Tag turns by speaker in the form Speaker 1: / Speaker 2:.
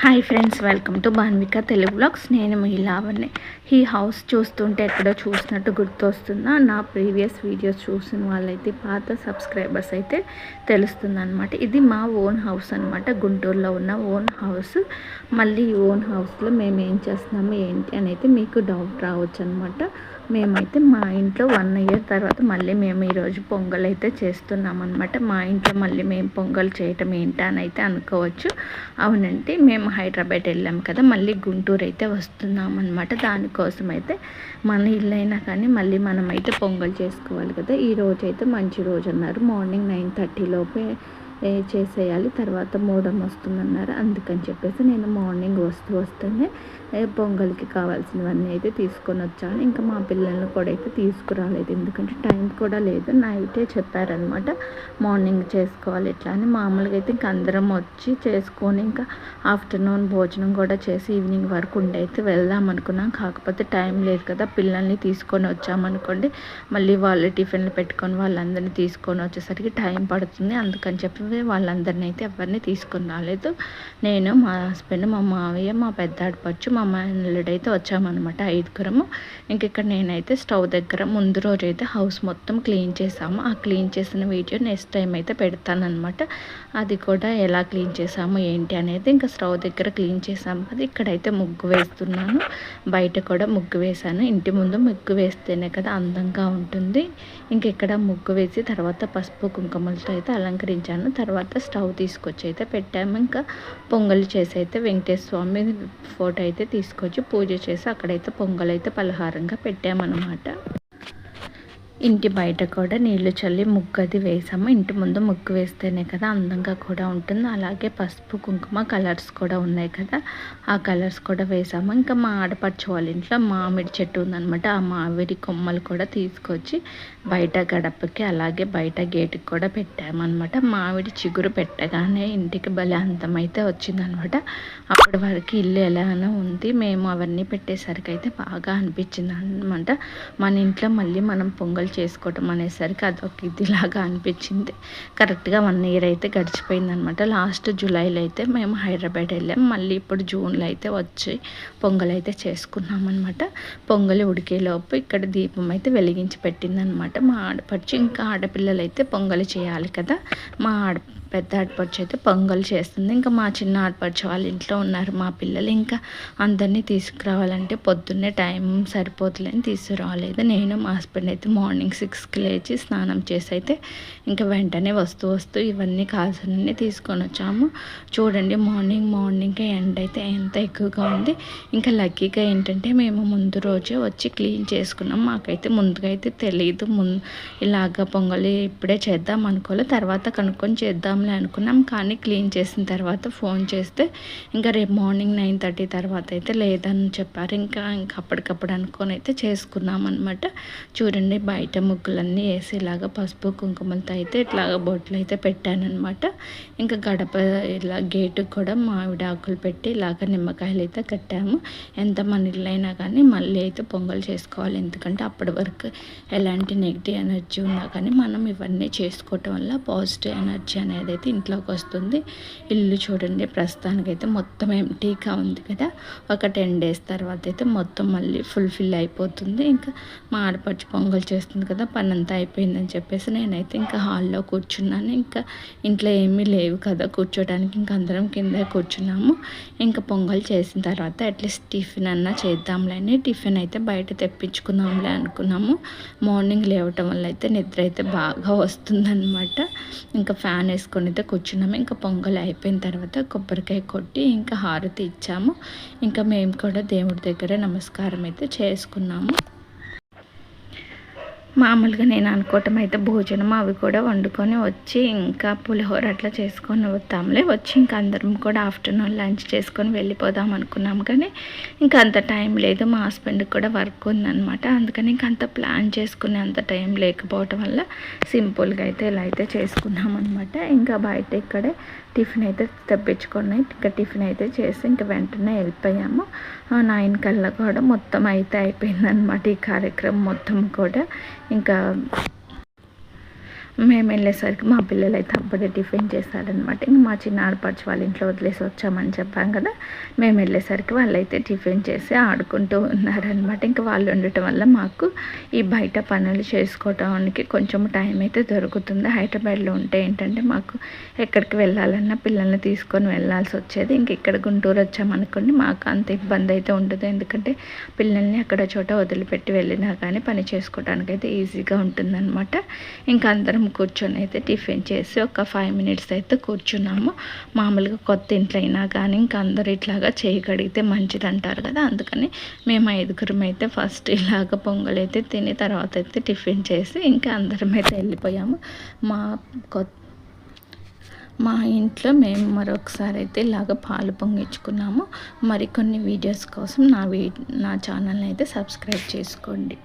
Speaker 1: Hi friends welcome to Banvika Telugu blogs నేను మీ లావణ్య. ఈ హౌస్ చూస్తుంటే ఎక్కడో చూసినట్టు గుర్తొస్తుందా? నా ప్రీవియస్ వీడియోస్ చూసిన వాళ్ళైతే పాత సబ్స్క్రైబర్స్ అయితే తెలుస్తుందన్నమాట. ఇది మా ఓన్ హౌస్ అనమాట గుంటూరులో ఉన్న ఓన్ హౌస్ మళ్ళీ ఈ ఓన్ హౌస్లో మేము ఏం చేస్తున్నాము ఏంటి అని అయితే మీకు డౌట్ రావచ్చు అనమాట మేమైతే మా ఇంట్లో వన్ ఇయర్ తర్వాత మళ్ళీ మేము ఈరోజు పొంగల్ అయితే చేస్తున్నాం అనమాట మా ఇంట్లో మళ్ళీ మేము పొంగల్ చేయటం ఏంటా అని అయితే అనుకోవచ్చు. అవునండి మేము హైదరాబాద్ వెళ్ళాం కదా మళ్ళీ గుంటూరు అయితే వస్తున్నాం అనమాట దానికోసం అయితే మన ఇల్లు అయినా కానీ మళ్ళీ మనం అయితే పొంగల్ చేసుకోవాలి కదా. ఈ రోజు అయితే మంచి రోజు అన్నారు మార్నింగ్ నైన్ థర్టీ లోపే చేసేయాలి. తర్వాత మూడం వస్తుందన్నారు. అందుకని చెప్పేసి నేను మార్నింగ్ వస్తూ వస్తేనే పొంగల్కి కావాల్సినవన్నీ అయితే తీసుకొని వచ్చాను. ఇంకా మా పిల్లల్ని కూడా అయితే తీసుకురాలేదు. ఎందుకంటే టైం కూడా లేదు. నైటే చెప్పారనమాట మార్నింగ్ చేసుకోవాలి ఇట్లా అని. మామూలుగా అయితే ఇంక అందరం వచ్చి చేసుకొని ఇంకా ఆఫ్టర్నూన్ భోజనం కూడా చేసి ఈవినింగ్ వరకు ఉండి అయితే వెళ్దాం అనుకున్నాం. కాకపోతే టైం లేదు కదా. పిల్లల్ని తీసుకొని వచ్చామనుకోండి మళ్ళీ వాళ్ళు టిఫిన్లు పెట్టుకొని వాళ్ళందరినీ తీసుకొని వచ్చేసరికి టైం పడుతుంది. అందుకని చెప్పి వాళ్ళందరినీ అయితే ఎవరిని తీసుకుని రాలేదు. నేను మా హస్బెండ్ మా మావయ్య మా పెద్ద ఆడపచ్చు మా అమ్మాయిలుడు అయితే వచ్చామన్నమాట ఐదుగురము. ఇంక ఇక్కడ నేనైతే స్టవ్ దగ్గర ముందు రోజు అయితే హౌస్ మొత్తం క్లీన్ చేసాము ఆ క్లీన్ చేసిన వీడియో నెక్స్ట్ టైం అయితే పెడతానమాట అది కూడా ఎలా క్లీన్ చేసాము ఏంటి అనేది ఇంకా స్టవ్ దగ్గర క్లీన్ చేసాము కదా ఇక్కడైతే ముగ్గు వేస్తున్నాను. బయట కూడా ముగ్గు వేసాను ఇంటి ముందు ముగ్గు వేస్తేనే కదా అందంగా ఉంటుంది. ఇంకెక్కడ ముగ్గు వేసి తర్వాత పసుపు కుంకుమలతో అయితే అలంకరించాను. తర్వాత స్టవ్ తీసుకొచ్చి అయితే పెట్టాము. ఇంకా పొంగల్ చేసి అయితే వెంకటేశ్వర స్వామి ఫోటో అయితే తీసుకొచ్చి పూజ చేసి అక్కడైతే పొంగల్ అయితే పలహారంగా పెట్టామన్నమాట. ఇంటి బయట కూడా నీళ్ళు చల్లి ముగ్గు అది వేసాము. ఇంటి ముందు ముగ్గు వేస్తేనే కదా అందంగా కూడా ఉంటుంది. అలాగే పసుపు కుంకుమ కలర్స్ కూడా ఉన్నాయి కదా. ఆ కలర్స్ కూడా వేసాము. ఇంకా మా ఆడపడుచు వాళ్ళ ఇంట్లో మామిడి చెట్టు ఉందనమాట ఆ మామిడి కొమ్మలు కూడా తీసుకొచ్చి బయట గడపకి అలాగే బయట గేటుకి కూడా పెట్టామన్నమాట. మామిడి చిగురు పెట్టగానే ఇంటికి భలే అంతమైతే వచ్చిందనమాట అప్పటి వరకు ఇల్లు ఎలానో ఉంది. మేము అవన్నీ పెట్టేసరికి అయితే బాగా అనిపించింది అనమాట మన ఇంట్లో మళ్ళీ మనం పొంగల్ కాల్ చేసుకోవటం అనేసరికి అదొక ఇదిలాగా అనిపించింది. కరెక్ట్గా వన్ ఇయర్ అయితే గడిచిపోయిందనమాట. లాస్ట్ జూలైలో అయితే మేము హైదరాబాద్ వెళ్ళాం. మళ్ళీ ఇప్పుడు జూన్లో అయితే వచ్చి పొంగల్ అయితే చేసుకున్నాం అనమాట పొంగలి ఉడికేలోపు ఇక్కడ దీపం అయితే వెలిగించి పెట్టిందనమాట. మా ఆడపడిచి ఇంకా ఆడపిల్లలు అయితే పొంగలి చేయాలి కదా మా ఆడ పెద్ద ఆడపడుచు అయితే పొంగల్ చేస్తుంది. ఇంకా మా చిన్న ఆడపడుచు వాళ్ళ ఇంట్లో ఉన్నారు. మా పిల్లలు ఇంకా అందరినీ తీసుకురావాలంటే పొద్దున్నే టైం సరిపోతులేని తీసుకురావలేదు నేను మా హస్బెండ్ అయితే మార్నింగ్ సిక్స్కి లేచి స్నానం చేసి అయితే ఇంకా వెంటనే వస్తూ వస్తూ ఇవన్నీ కావాల్సినవి తీసుకొని వచ్చాము. చూడండి మార్నింగ్ మార్నింగ్ ఎండ అయితే ఎంత ఎక్కువగా ఉంది. ఇంకా లక్కీగా ఏంటంటే మేము ముందు రోజే వచ్చి క్లీన్ చేసుకున్నాం. మాకైతే ముందుగా అయితే తెలియదు ముందు ఇలాగ పొంగలి ఇప్పుడే చేద్దాం అనుకోలే తర్వాత కనుక్కొని చేద్దాం చేద్దాంలే అనుకున్నాం కానీ క్లీన్ చేసిన తర్వాత ఫోన్ చేస్తే ఇంకా రేపు మార్నింగ్ నైన్ థర్టీ తర్వాత అయితే లేదని చెప్పారు. ఇంకా ఇంకా అప్పటికప్పుడు అనుకొని అయితే చేసుకున్నాం అనమాట చూడండి బయట ముగ్గులన్నీ వేసి ఇలాగ పసుపు కుంకుమలతో అయితే ఇట్లాగ బొట్లు అయితే పెట్టానమాట ఇంకా గడప ఇలా గేటుకు కూడా మామిడి ఆకులు పెట్టి ఇలాగ నిమ్మకాయలు అయితే కట్టాము. ఎంత మన ఇల్లైనా కానీ మళ్ళీ అయితే పొంగల్ చేసుకోవాలి. ఎందుకంటే అప్పటి వరకు ఎలాంటి నెగిటివ్ ఎనర్జీ ఉన్నా కానీ మనం ఇవన్నీ చేసుకోవటం వల్ల పాజిటివ్ ఎనర్జీ అనేది అదైతే ఇంట్లోకి వస్తుంది. ఇల్లు చూడండి ప్రస్తుతానికైతే మొత్తం ఎంటీగా ఉంది కదా. ఒక టెన్ డేస్ తర్వాత అయితే మొత్తం మళ్ళీ ఫుల్ఫిల్ అయిపోతుంది. ఇంకా మా ఆడపడుచు పొంగల్ చేస్తుంది కదా పని అంతా అయిపోయిందని చెప్పేసి నేనైతే ఇంకా హాల్లో కూర్చున్నాను. ఇంకా ఇంట్లో ఏమీ లేవు కదా కూర్చోడానికి ఇంకా అందరం కింద కూర్చున్నాము. ఇంకా పొంగల్ చేసిన తర్వాత అట్లీస్ట్ టిఫిన్ అన్నా చేద్దాంలే అని టిఫిన్ అయితే బయట తెప్పించుకుందాంలే అనుకున్నాము. మార్నింగ్ లేవటం వల్ల అయితే నిద్ర అయితే బాగా వస్తుందన్నమాట. ఇంకా ఫ్యాన్ వేసుకొని తీసుకొని అయితే కూర్చున్నాము. ఇంకా పొంగల్ అయిపోయిన తర్వాత కొబ్బరికాయ కొట్టి ఇంకా హారతి ఇచ్చాము. ఇంకా మేము కూడా దేవుడి దగ్గర నమస్కారం అయితే చేసుకున్నాము. మామూలుగా నేను అనుకోవటం అయితే భోజనం అవి కూడా వండుకొని వచ్చి ఇంకా పులిహోర అట్లా చేసుకొని వద్దాంలే. వచ్చి ఇంకా అందరం కూడా ఆఫ్టర్నూన్ లంచ్ చేసుకొని వెళ్ళిపోదాం అనుకున్నాం. కానీ ఇంకా అంత టైం లేదు. మా హస్బెండ్కి కూడా వర్క్ ఉందనమాట అందుకని ఇంకా అంత ప్లాన్ చేసుకునే అంత టైం లేకపోవటం వల్ల సింపుల్గా అయితే ఇలా అయితే చేసుకున్నాం అనమాట ఇంకా బయట ఇక్కడే టిఫిన్ అయితే తెప్పించుకొని ఇంకా టిఫిన్ అయితే చేసి ఇంకా వెంటనే వెళ్ళిపోయాము. నైన్ కల్లా కూడా మొత్తం అయితే అయిపోయిందనమాట ఈ కార్యక్రమం మొత్తం కూడా. ఇంకా మేము వెళ్ళేసరికి మా పిల్లలు అయితే అప్పుడే టిఫిన్ చేశారనమాట ఇంక మా చిన్న ఆడపడుచు వాళ్ళ ఇంట్లో వదిలేసి వచ్చామని చెప్పాం కదా. మేము వెళ్ళేసరికి వాళ్ళైతే టిఫిన్ చేసి ఆడుకుంటూ ఉన్నారనమాట ఇంకా వాళ్ళు ఉండటం వల్ల మాకు ఈ బయట పనులు చేసుకోవడానికి కొంచెం టైం అయితే దొరుకుతుంది. హైదరాబాద్లో ఉంటే ఏంటంటే మాకు ఎక్కడికి వెళ్ళాలన్నా పిల్లల్ని తీసుకొని వెళ్ళాల్సి వచ్చేది. ఇంక ఇక్కడ గుంటూరు వచ్చామనుకోండి మాకు అంత ఇబ్బంది అయితే ఉండదు. ఎందుకంటే పిల్లల్ని అక్కడ చోట వదిలిపెట్టి వెళ్ళినా కానీ పని చేసుకోవడానికి అయితే ఈజీగా ఉంటుందన్నమాట. ఇంకా అందరం కూర్చొని అయితే టిఫిన్ చేసి ఒక ఫైవ్ మినిట్స్ అయితే కూర్చున్నాము. మామూలుగా కొత్త ఇంట్లో అయినా కానీ ఇంకా అందరు ఇట్లాగా చేయి కడిగితే మంచిది అంటారు కదా. అందుకని మేము ఐదుగురం అయితే ఫస్ట్ ఇలాగ పొంగల్ అయితే తిని తర్వాత అయితే టిఫిన్ చేసి ఇంకా అందరం అయితే వెళ్ళిపోయాము. మా కొత్త మా ఇంట్లో మేము మరొకసారి అయితే ఇలాగ పాలు పొంగించుకున్నాము. మరికొన్ని వీడియోస్ కోసం నా వీ నా ఛానల్ని అయితే సబ్స్క్రైబ్ చేసుకోండి.